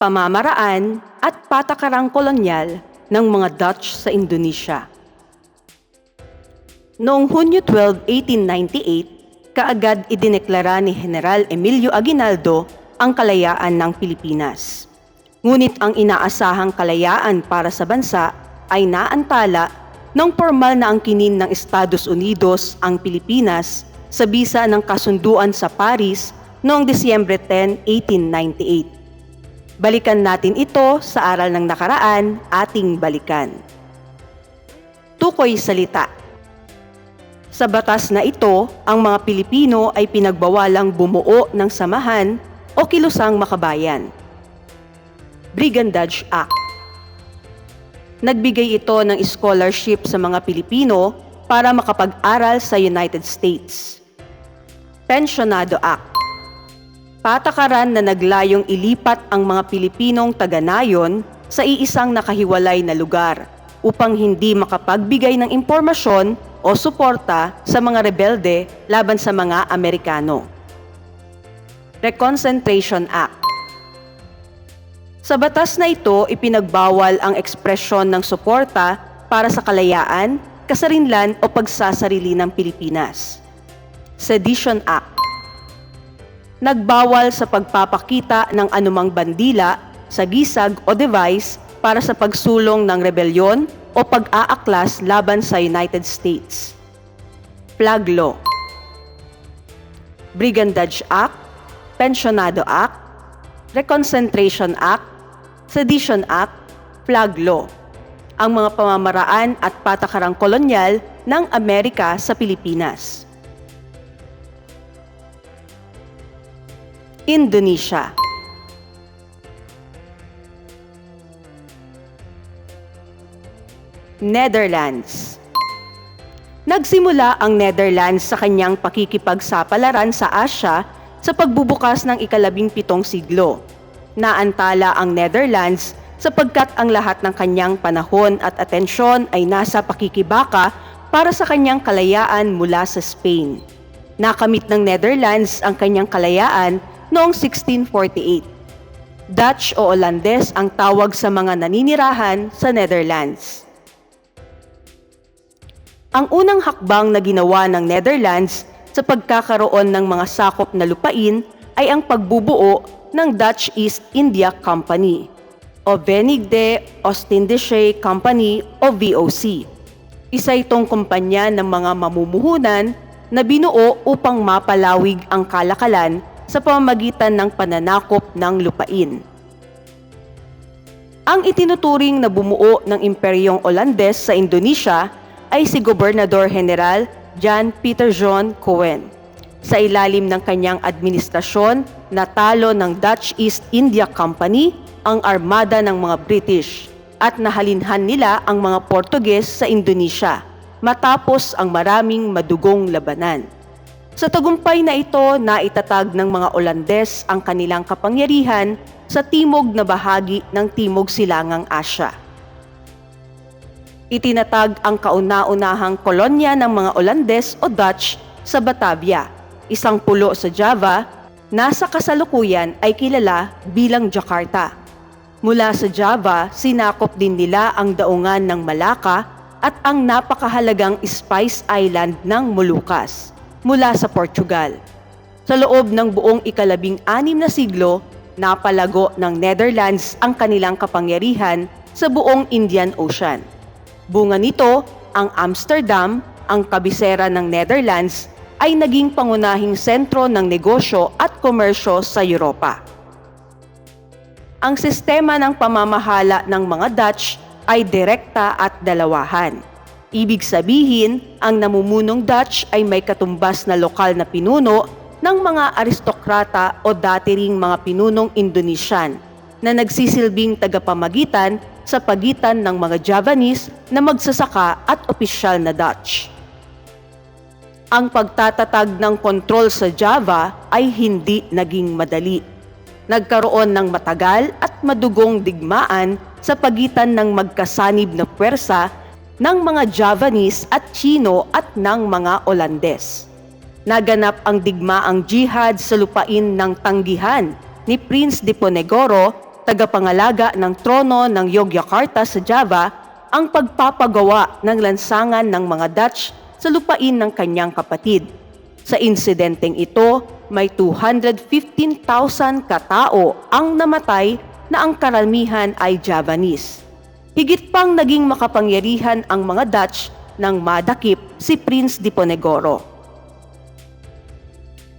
pamamaraan at patakarang kolonyal ng mga Dutch sa Indonesia. Noong Hunyo 12, 1898, kaagad idineklara ni General Emilio Aguinaldo ang kalayaan ng Pilipinas. Ngunit ang inaasahang kalayaan para sa bansa ay naantala nang formal na angkinin ng Estados Unidos ang Pilipinas sa bisa ng kasunduan sa Paris noong Disyembre 10, 1898. Balikan natin ito sa aral ng nakaraan, ating balikan. Tukoy salita. Sa batas na ito, ang mga Pilipino ay pinagbawalang bumuo ng samahan o kilusang makabayan. Brigandage Act. Nagbigay ito ng scholarship sa mga Pilipino para makapag-aral sa United States. Pensionado Act patakaran na naglayong ilipat ang mga Pilipinong taga-nayon sa iisang nakahiwalay na lugar upang hindi makapagbigay ng impormasyon o suporta sa mga rebelde laban sa mga Amerikano. Reconcentration Act Sa batas na ito, ipinagbawal ang ekspresyon ng suporta para sa kalayaan, kasarinlan o pagsasarili ng Pilipinas. Sedition Act nagbawal sa pagpapakita ng anumang bandila, sagisag o device para sa pagsulong ng rebelyon o pag-aaklas laban sa United States. Flag Law Brigandage Act, Pensionado Act, Reconcentration Act, Sedition Act, Flag Law ang mga pamamaraan at patakarang kolonyal ng Amerika sa Pilipinas. Indonesia. Netherlands. Nagsimula ang Netherlands sa kanyang pakikipagsapalaran sa Asya sa pagbubukas ng ikalabing pitong siglo. Naantala ang Netherlands sapagkat ang lahat ng kanyang panahon at atensyon ay nasa pakikibaka para sa kanyang kalayaan mula sa Spain. Nakamit ng Netherlands ang kanyang kalayaan noong 1648. Dutch o Olandes ang tawag sa mga naninirahan sa Netherlands. Ang unang hakbang na ginawa ng Netherlands sa pagkakaroon ng mga sakop na lupain ay ang pagbubuo ng Dutch East India Company o Venigde Ostindische Company o VOC. Isa itong kumpanya ng mga mamumuhunan na binuo upang mapalawig ang kalakalan sa pamamagitan ng pananakop ng lupain. Ang itinuturing na bumuo ng Imperyong Olandes sa Indonesia ay si Gobernador General Jan Peter John Cohen. Sa ilalim ng kanyang administrasyon, natalo ng Dutch East India Company ang armada ng mga British at nahalinhan nila ang mga Portuges sa Indonesia matapos ang maraming madugong labanan. Sa tagumpay na ito, naitatag ng mga Olandes ang kanilang kapangyarihan sa timog na bahagi ng Timog Silangang Asya. Itinatag ang kauna-unahang kolonya ng mga Olandes o Dutch sa Batavia, isang pulo sa Java na sa kasalukuyan ay kilala bilang Jakarta. Mula sa Java, sinakop din nila ang daungan ng Malacca at ang napakahalagang Spice Island ng Molucas mula sa Portugal. Sa loob ng buong ikalabing anim na siglo, napalago ng Netherlands ang kanilang kapangyarihan sa buong Indian Ocean. Bunga nito, ang Amsterdam, ang kabisera ng Netherlands, ay naging pangunahing sentro ng negosyo at komersyo sa Europa. Ang sistema ng pamamahala ng mga Dutch ay direkta at dalawahan Ibig sabihin, ang namumunong Dutch ay may katumbas na lokal na pinuno ng mga aristokrata o dati ring mga pinunong Indonesian na nagsisilbing tagapamagitan sa pagitan ng mga Javanese na magsasaka at opisyal na Dutch. Ang pagtatatag ng kontrol sa Java ay hindi naging madali. Nagkaroon ng matagal at madugong digmaan sa pagitan ng magkasanib na puwersa ng mga Javanese at Chino at ng mga Olandes. Naganap ang digmaang jihad sa lupain ng tanggihan ni Prince de Ponegoro, tagapangalaga ng trono ng Yogyakarta sa Java ang pagpapagawa ng lansangan ng mga Dutch sa lupain ng kanyang kapatid. Sa insidenteng ito, may 215,000 katao ang namatay na ang karamihan ay Javanese. Higit pang naging makapangyarihan ang mga Dutch nang madakip si Prince Diponegoro.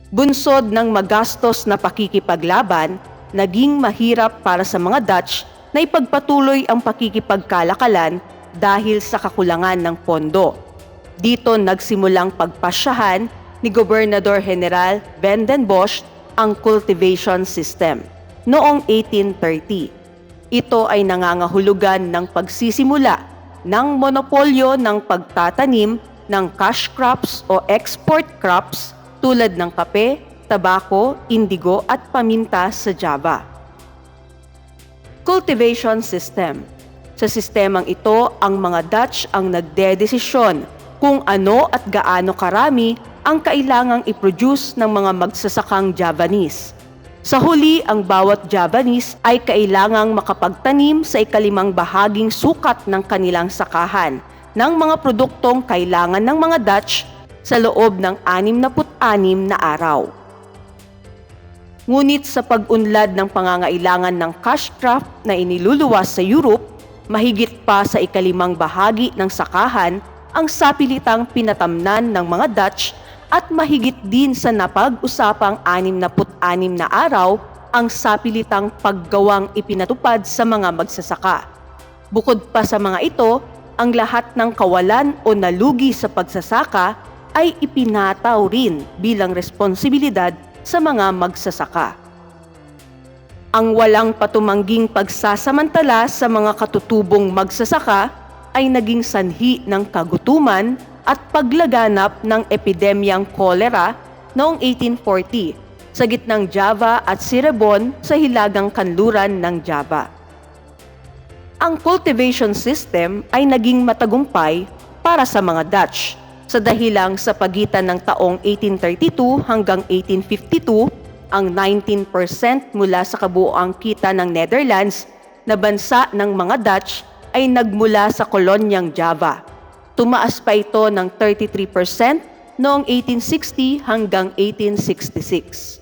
Bunsod ng magastos na pakikipaglaban, naging mahirap para sa mga Dutch na ipagpatuloy ang pakikipagkalakalan dahil sa kakulangan ng pondo. Dito nagsimulang pagpasyahan ni Gobernador General Van den Bosch ang cultivation system noong 1830. Ito ay nangangahulugan ng pagsisimula ng monopolyo ng pagtatanim ng cash crops o export crops tulad ng kape, tabako, indigo at paminta sa Java. Cultivation System Sa sistemang ito, ang mga Dutch ang nagdedesisyon kung ano at gaano karami ang kailangang i-produce ng mga magsasakang Javanese. Sa huli, ang bawat Javanese ay kailangang makapagtanim sa ikalimang bahaging sukat ng kanilang sakahan ng mga produktong kailangan ng mga Dutch sa loob ng 66 na araw. Ngunit sa pag-unlad ng pangangailangan ng cash crop na iniluluwas sa Europe, mahigit pa sa ikalimang bahagi ng sakahan ang sapilitang pinatamnan ng mga Dutch at mahigit din sa napag-usapang 66 na araw ang sapilitang paggawang ipinatupad sa mga magsasaka. Bukod pa sa mga ito, ang lahat ng kawalan o nalugi sa pagsasaka ay ipinataw rin bilang responsibilidad sa mga magsasaka. Ang walang patumangging pagsasamantala sa mga katutubong magsasaka ay naging sanhi ng kagutuman at paglaganap ng epidemyang kolera noong 1840 sa gitnang Java at Cirebon sa hilagang kanluran ng Java. Ang cultivation system ay naging matagumpay para sa mga Dutch sa dahilang sa pagitan ng taong 1832 hanggang 1852, ang 19% mula sa kabuoang kita ng Netherlands na bansa ng mga Dutch ay nagmula sa kolonyang Java. Tumaas pa ito ng 33% noong 1860 hanggang 1866.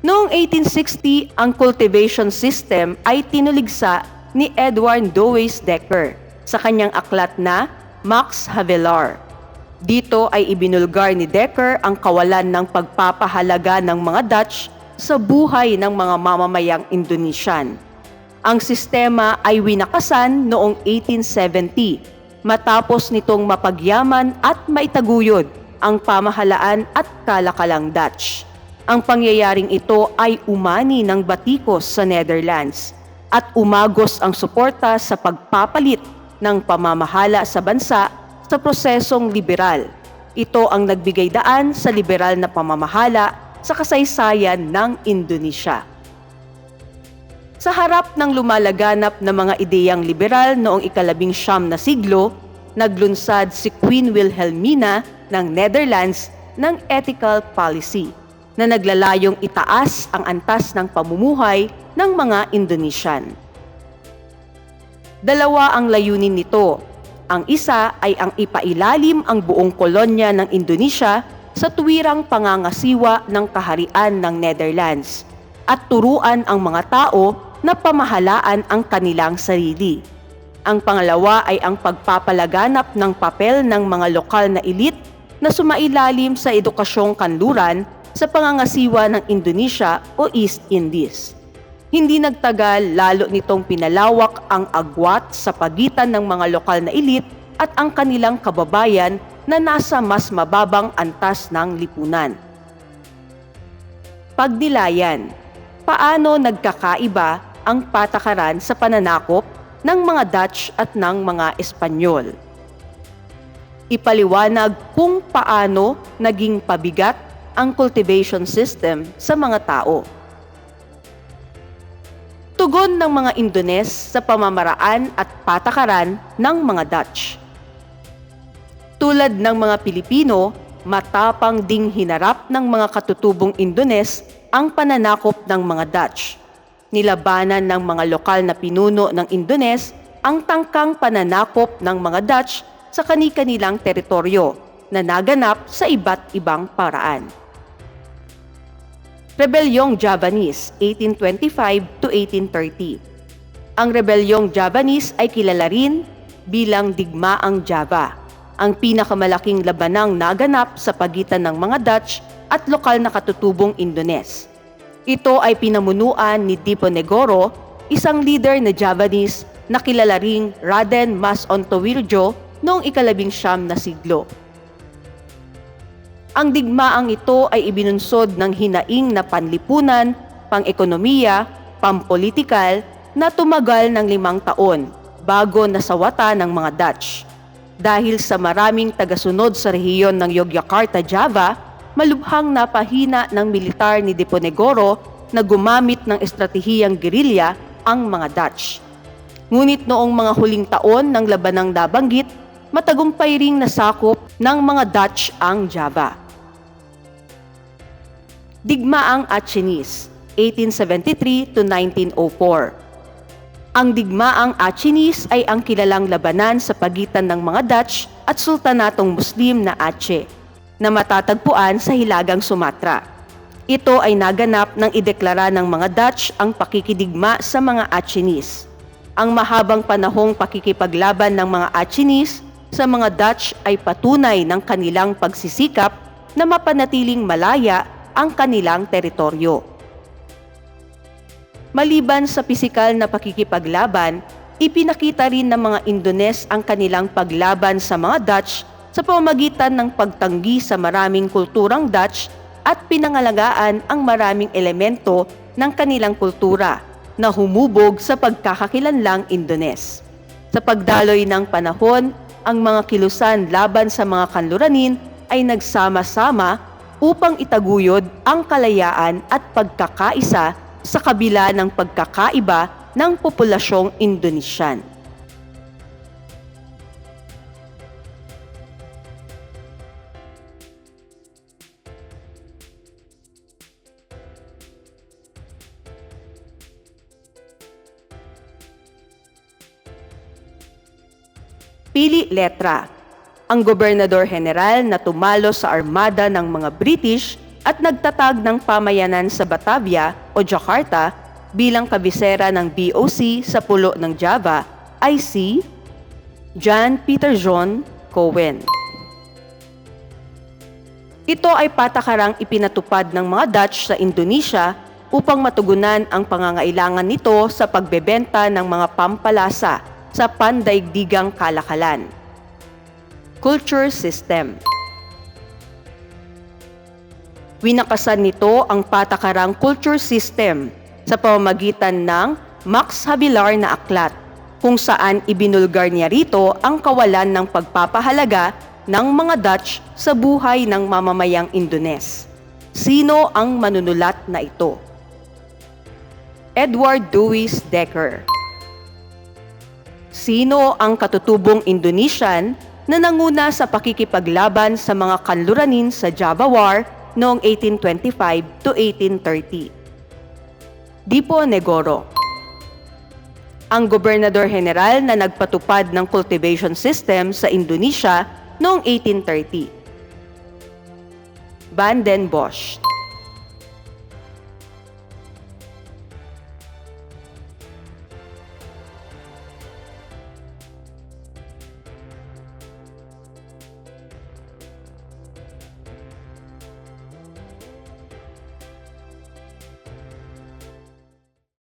Noong 1860, ang cultivation system ay tinuligsa ni Edward Dowes Decker sa kanyang aklat na Max Havelaar. Dito ay ibinulgar ni Decker ang kawalan ng pagpapahalaga ng mga Dutch sa buhay ng mga mamamayang Indonesian. Ang sistema ay winakasan noong 1870 matapos nitong mapagyaman at maitaguyod ang pamahalaan at kalakalang Dutch. Ang pangyayaring ito ay umani ng batikos sa Netherlands at umagos ang suporta sa pagpapalit ng pamamahala sa bansa sa prosesong liberal. Ito ang nagbigay daan sa liberal na pamamahala sa kasaysayan ng Indonesia. Sa harap ng lumalaganap na mga ideyang liberal noong ikalabing siyam na siglo, naglunsad si Queen Wilhelmina ng Netherlands ng ethical policy na naglalayong itaas ang antas ng pamumuhay ng mga Indonesian. Dalawa ang layunin nito. Ang isa ay ang ipailalim ang buong kolonya ng Indonesia sa tuwirang pangangasiwa ng kaharian ng Netherlands at turuan ang mga tao na pamahalaan ang kanilang sarili. Ang pangalawa ay ang pagpapalaganap ng papel ng mga lokal na elite na sumailalim sa edukasyong kanluran sa pangangasiwa ng Indonesia o East Indies. Hindi nagtagal lalo nitong pinalawak ang agwat sa pagitan ng mga lokal na elite at ang kanilang kababayan na nasa mas mababang antas ng lipunan. Pagdilayan Paano nagkakaiba ang patakaran sa pananakop ng mga Dutch at ng mga Espanyol? Ipaliwanag kung paano naging pabigat ang cultivation system sa mga tao tugon ng mga Indones sa pamamaraan at patakaran ng mga Dutch. Tulad ng mga Pilipino, matapang ding hinarap ng mga katutubong Indones ang pananakop ng mga Dutch. Nilabanan ng mga lokal na pinuno ng Indones ang tangkang pananakop ng mga Dutch sa kani-kanilang teritoryo na naganap sa iba't ibang paraan. Rebelyong Javanese 1825 to 1830 Ang Rebelyong Javanese ay kilala rin bilang Digmaang Java, ang pinakamalaking labanang naganap sa pagitan ng mga Dutch at lokal na katutubong Indones. Ito ay pinamunuan ni Diponegoro, isang leader na Javanese na kilala ring Raden Mas Ontovirjo noong ikalabing siyam na siglo. Ang digmaang ito ay ibinunsod ng hinaing na panlipunan, pang-ekonomiya, pampolitikal na tumagal ng limang taon bago nasawata ng mga Dutch. Dahil sa maraming tagasunod sa rehiyon ng Yogyakarta, Java, malubhang napahina ng militar ni Diponegoro na gumamit ng estratehiyang gerilya ang mga Dutch. Ngunit noong mga huling taon ng labanang nabanggit, matagumpay ring nasakop ng mga Dutch ang Java. Digmaang Achenis, 1873 to 1904. Ang digmaang Achenis ay ang kilalang labanan sa pagitan ng mga Dutch at sultanatong Muslim na Aceh na matatagpuan sa Hilagang Sumatra. Ito ay naganap nang ideklara ng mga Dutch ang pakikidigma sa mga Achenis. Ang mahabang panahong pakikipaglaban ng mga Achenis sa mga Dutch ay patunay ng kanilang pagsisikap na mapanatiling malaya ang kanilang teritoryo. Maliban sa pisikal na pakikipaglaban, ipinakita rin ng mga Indones ang kanilang paglaban sa mga Dutch sa pamamagitan ng pagtanggi sa maraming kulturang Dutch at pinangalagaan ang maraming elemento ng kanilang kultura na humubog sa pagkakakilanlang Indones. Sa pagdaloy ng panahon, ang mga kilusan laban sa mga kanluranin ay nagsama-sama upang itaguyod ang kalayaan at pagkakaisa sa kabila ng pagkakaiba ng populasyong Indonesian. Pili letra. Ang gobernador general na tumalo sa armada ng mga British at nagtatag ng pamayanan sa Batavia o Jakarta bilang kabisera ng BOC sa pulo ng Java ay si John Peter John Cohen. Ito ay patakarang ipinatupad ng mga Dutch sa Indonesia upang matugunan ang pangangailangan nito sa pagbebenta ng mga pampalasa sa pandaigdigang kalakalan. Culture System Winakasan nito ang patakarang culture system sa pamamagitan ng Max Havelaar na aklat kung saan ibinulgar niya rito ang kawalan ng pagpapahalaga ng mga Dutch sa buhay ng mamamayang Indones. Sino ang manunulat na ito? Edward Dewis Decker Sino ang katutubong Indonesian na nanguna sa pakikipaglaban sa mga kanluranin sa Java War noong 1825 to 1830? Dipo Negoro ang gobernador general na nagpatupad ng cultivation system sa Indonesia noong 1830. Van den Bosch